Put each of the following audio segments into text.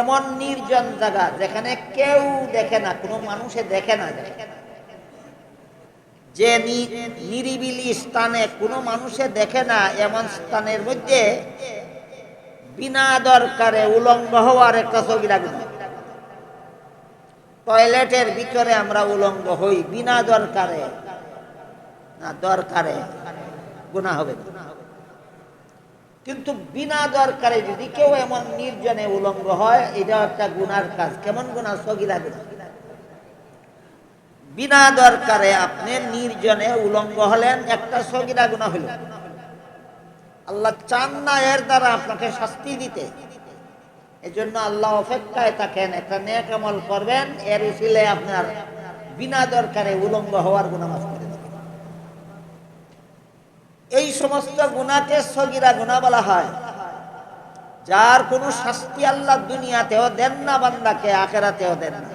এমন নির্জন জায়গা যেখানে কেউ দেখে না, কোনো মানুষে দেখে না। যে নিরিবিলি স্থানে কোনো মানুষে দেখে না, এমন স্থানের মধ্যে বিনা দরকারে উলঙ্গ হওয়ার একটা ছবি রাখবে। টয়লেটের ভিতরে আমরা উলঙ্গ হই, বিনা দরকারে। না, দরকারে। গুণা হবে। না। কিন্তু বিনা দরকারে যদি কেউ এমন নির্জনে উলঙ্গ হয়, এটা একটা গুনার কাজ। কেমন গুণা সগিরা গুণা বিনা দরকারে আপনি নির্জনে উলঙ্গ হলেন, একটা সগিরা গুণা হইল আল্লাহ চান না এর দ্বারা আপনাকে শাস্তি দিতে। এজন্য আল্লাহ অপেক্ষায় থাকেন, একটা নেক আমল করবেন, এর উচিলে আপনার বিনা দরকারে উলঙ্গ হওয়ার গুণা মাফ এই সমস্ত গুণাকে সগিরা গুণা বলা হয়। যার কোনো শাস্তি আল্লাহ দুনিয়াতেও দেন না, বান্দাকে আখেরাতেও দেন না।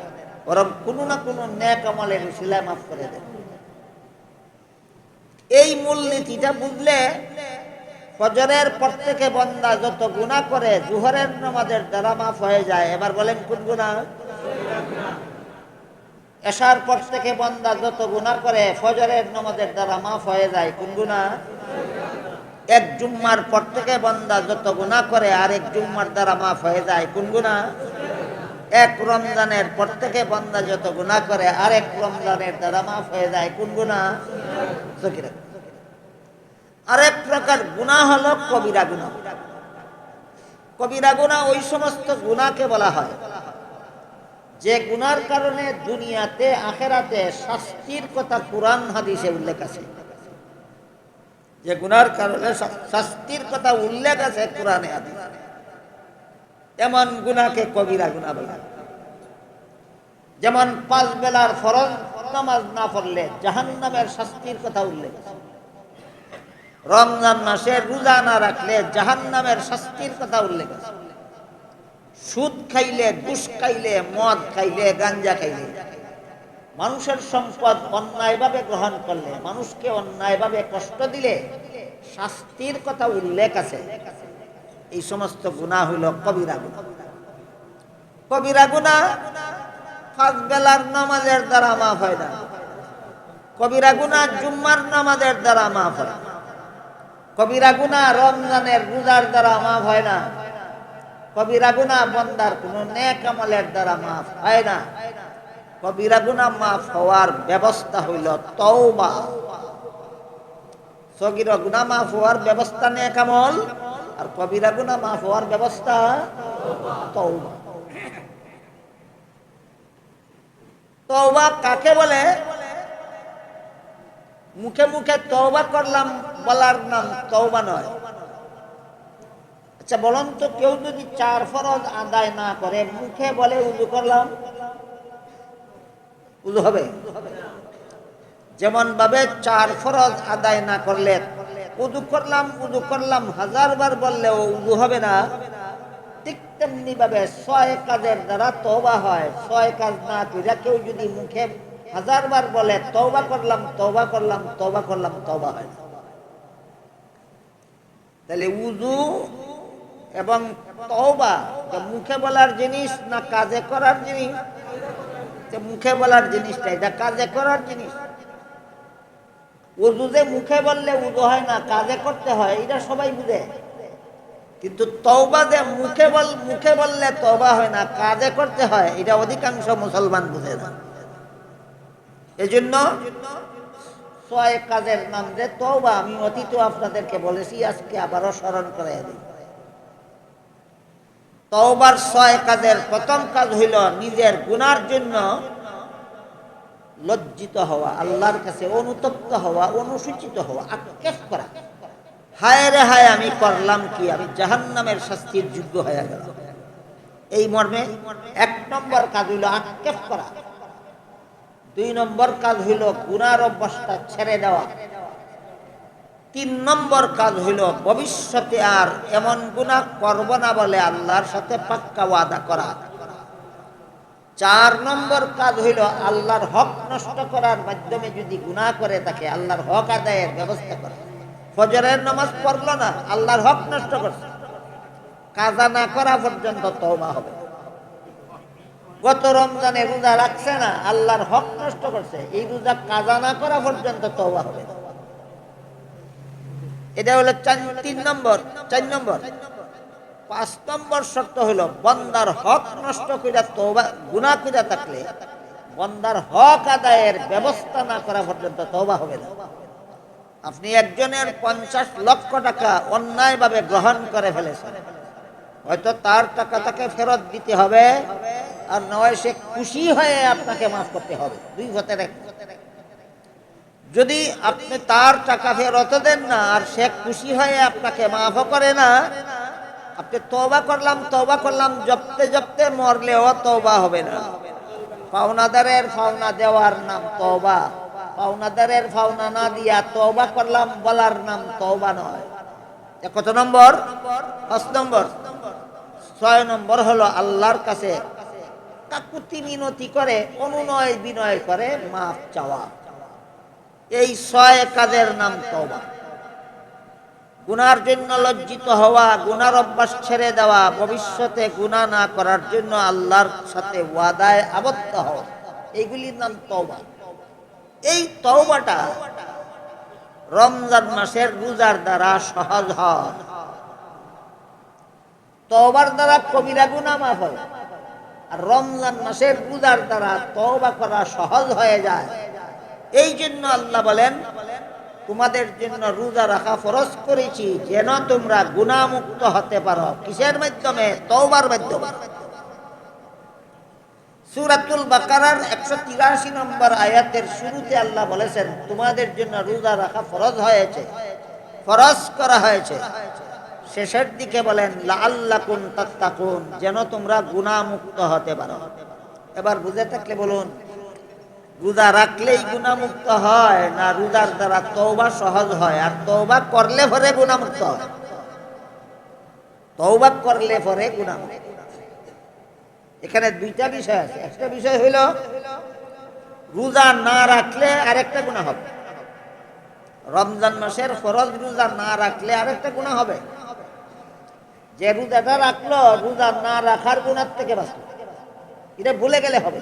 বরং কোনো না কোনো নেক আমলের উচিলায় মাফ করে দেন। এই মূলনীতিটা বুঝলে ফজরের পর থেকে বন্দা যত গুণা করে, জুহরের নামাজের দ্বারা মাফ হয়ে যায়। এবার বলেন, কোন গুণা? এশার পর থেকে বন্দা যত গুণা করে, ফজরের নামাজের দ্বারা মাফ হয়ে যায়। কোন গুণা? এক জুম্মার পর থেকে বন্দা যত গুণা করে আর এক জুম্মার দ্বারা মাফ হয়ে যায়। কোন গুণা এক রমজানের পর থেকে বন্দা যত গুণা করে আর এক রমজানের দ্বারা মাফ হয়ে যায়। কোন গুণা চকিরা আরেক প্রকার গুণা হলো কবিরা গুণা কবিরা গুণা ওই সমস্ত গুণাকে বলা হয়। যে গুনার কারণে দুনিয়াতে, আখেরাতে শাস্তির কথা কোরআন, হাদিসে উল্লেখ আছে। যে গুনার কারণে শাস্তির কথা উল্লেখ আছে কোরআনে হাদিসে। এমন গুনাকে কবিরা গুণা বলা। যেমন পাঁচ বেলার ফরজ, নামাজ না পড়লে জাহান্নামের শাস্তির কথা উল্লেখ আছে। রমজান মাসে রোজা না রাখলে জাহান্নামের শাস্তির কথা উল্লেখ আছে। সুদ খাইলে, ঘুষ খাইলে, মদ খাইলে, গাঞ্জা খাইলে মানুষের সম্পদ অন্যায়ভাবে গ্রহণ করলে, মানুষকে অন্যায়ভাবে কষ্ট দিলে শাস্তির কথা উল্লেখ আছে। এই সমস্ত গুণা হইল কবিরা গুণা কবিরা গুণা পাঁচ বেলার নামাজের দ্বারা মাফ হয় না। কবিরা গুণা জুম্মার নামাজের দ্বারা মাফ হয়। কবিরা গুণা রমজানের রোজার দ্বারা মাফ হয় না। কবিরা গুণা বন্দার কোন নেক আমলের দ্বারা মাফ হয় না। কবিরা গুণা মাফ হওয়ার ব্যবস্থা হইল তওবা। সগিরা গুণা মাফ হওয়ার ব্যবস্থা নেক আমল আর কবিরা গুণা মাফ হওয়ার ব্যবস্থা তওবা। তওবা কাকে বলে? মুখে মুখে তওবা করলাম বলার নাম তওবা নয়। আচ্ছা বলুন তো, কেউ যদি চার ফরজ আদায় না করে মুখে বলে উজু করলাম উজু হবে। যেমন ভাবে চার ফরজ আদায় না করলে উজু করলাম উজু করলাম, হাজার বার বললেও উজু হবে না। ঠিক তেমনি ভাবে ছয় কাজের দ্বারা তওবা হয়। ছয় কাজ না করে কেউ যদি মুখে হাজার বার বলে, তওবা করলাম তওবা করলাম তওবা করলাম, তওবা হয় না। তাহলে উজু এবং তওবা মুখে বলার জিনিস না কাজে করার জিনিস মুখে বলার জিনিসটা, এটা কাজে করার জিনিস। উজু যে মুখে বললে উজু হয় না, কাজে করতে হয়, এটা সবাই বুঝে। কিন্তু তওবা যে মুখে বল, মুখে বললে তওবা হয় না, কাজে করতে হয়, এটা অধিকাংশ মুসলমান বুঝে না। এজন্য ছয় কাজের নাম যে তওবা, আমি অতীত আপনাদেরকে বলেছি, আজকে আবারও স্মরণ করে দিই। তওবার ছয় কাজের প্রথম কাজ হইল নিজের গুনার জন্য লজ্জিত হওয়া, আল্লাহর কাছে অনুতপ্ত হওয়া, অনুসূচিত হওয়া, আক্ষেপ করা। হায় রে হায়, আমি করলাম কি? আমি জাহান্নামের শাস্তির যোগ্য হয়ে গেল এই মর্মে এক নম্বর কাজ হইল আক্ষেপ করা। দুই নম্বর কাজ হইল গুনার অভ্যাসটা ছেড়ে দেওয়া। তিন নম্বর কাজ হইল, ভবিষ্যতে আর এমন গুনাহ করব না বলে আল্লাহর সাথে পাক্কা ওয়াদা করা। চার নম্বর কাজ হইল, আল্লাহর হক নষ্ট করার মাধ্যমে যদি গুনাহ করে থাকে আল্লাহর হক আদায়ের ব্যবস্থা করা। ফজরের নামাজ পড়ল না, আল্লাহর হক নষ্ট করছে। কাজা না করা পর্যন্ত তওবা হবে। গত রমজানে রোজা রাখছে না, আল্লাহর হক নষ্ট করছে। এই রোজা কাজা না করা পর্যন্ত তওবা হবে। না। এটা হলো তিন নম্বর, চার নম্বর। পাঁচ নম্বর শর্ত হলো বন্দার হক নষ্ট কইরা তওবা, গুনাহ কইরা থাকলে বন্দার হক আদায়ের ব্যবস্থা না করা পর্যন্ত তওবা হবে না। আপনি একজনের পঞ্চাশ লক্ষ টাকা অন্যায়ভাবে গ্রহণ করে ফেলেছেন। হয়তো তার টাকা তাকে ফেরত দিতে হবে, আর নয় সে খুশি হয়ে আপনাকে মাফ করতে হবে। দুই হতে যদি আপনি তার টাকা ফেরত দেন না, আর সে খুশি হয়ে আপনাকে মাফও করে না, আপনি তবা করলাম তবা করলাম, জপতে জপতে মরলেও তবা হবে না। পাওনাদারের পাওনা দেওয়ার নাম তওবা। পাওনাদারের পাওনা না দিয়া তওবা করলাম, বলার নাম তওবা নয়। কত নম্বর? পাঁচ নম্বর। ছয় নম্বর হলো আল্লাহর কাছে কাকুতি মিনতি করে, অনুনয় বিনয় করে মাফ চাওয়া। এই ছয় কাজের নাম তওবা। গুনার জন্য লজ্জিত হওয়া, গুনার অভ্যাস ছেড়ে দেওয়া, ভবিষ্যতে গুনাহ না করার জন্য আল্লাহর সাথে ওয়াদায় আবদ্ধ হওয়া, এইগুলির নাম তওবা। এই তওবাটা রমজান মাসের রোজার দ্বারা সহজ হয়। তওবার দ্বারা কবিরা গুনাহ মাফ হয়। আর রমজান মাসের রোজার দ্বারা তওবা করা সহজ হয়ে যায়। এই জন্য আল্লাহ বলেন, তোমাদের জন্য রোজা রাখা ফরজ করেছি, যেন তোমরা গুণামুক্ত হতে পারো। কিসের মাধ্যমে? তওবার মাধ্যমে। সুরাতুল বাকারার একশো তিরাশি নম্বর আয়াতের শুরুতে আল্লাহ বলেছেন, তোমাদের জন্য রোজা রাখা ফরজ হয়েছে, ফরজ করা হয়েছে। শেষের দিকে বলেন আল্লাহ কুন তাত্তাকুন, যেন তোমরা গুণামুক্ত হতে পারো। এবার বুঝে থাকলে বলুন রোজা রাখলেই গুণামুক্ত হয়, না রোজার দ্বারা তওবা সহজ হয়? আর তওবা করলে পরে গুণামুক্ত তওবা করলে পরে গুণামুক্ত। এখানে দুইটা বিষয় আছে। একটা বিষয় হইল, রোজা না রাখলে আরেকটা গুণা হবে। রমজান মাসের ফরজ রোজা না রাখলে আরেকটা গুণা হবে। যে রোজাটা রাখল, রোজা না রাখার গুণার থেকে বাঁচলো। এটা ভুলে গেলে হবে।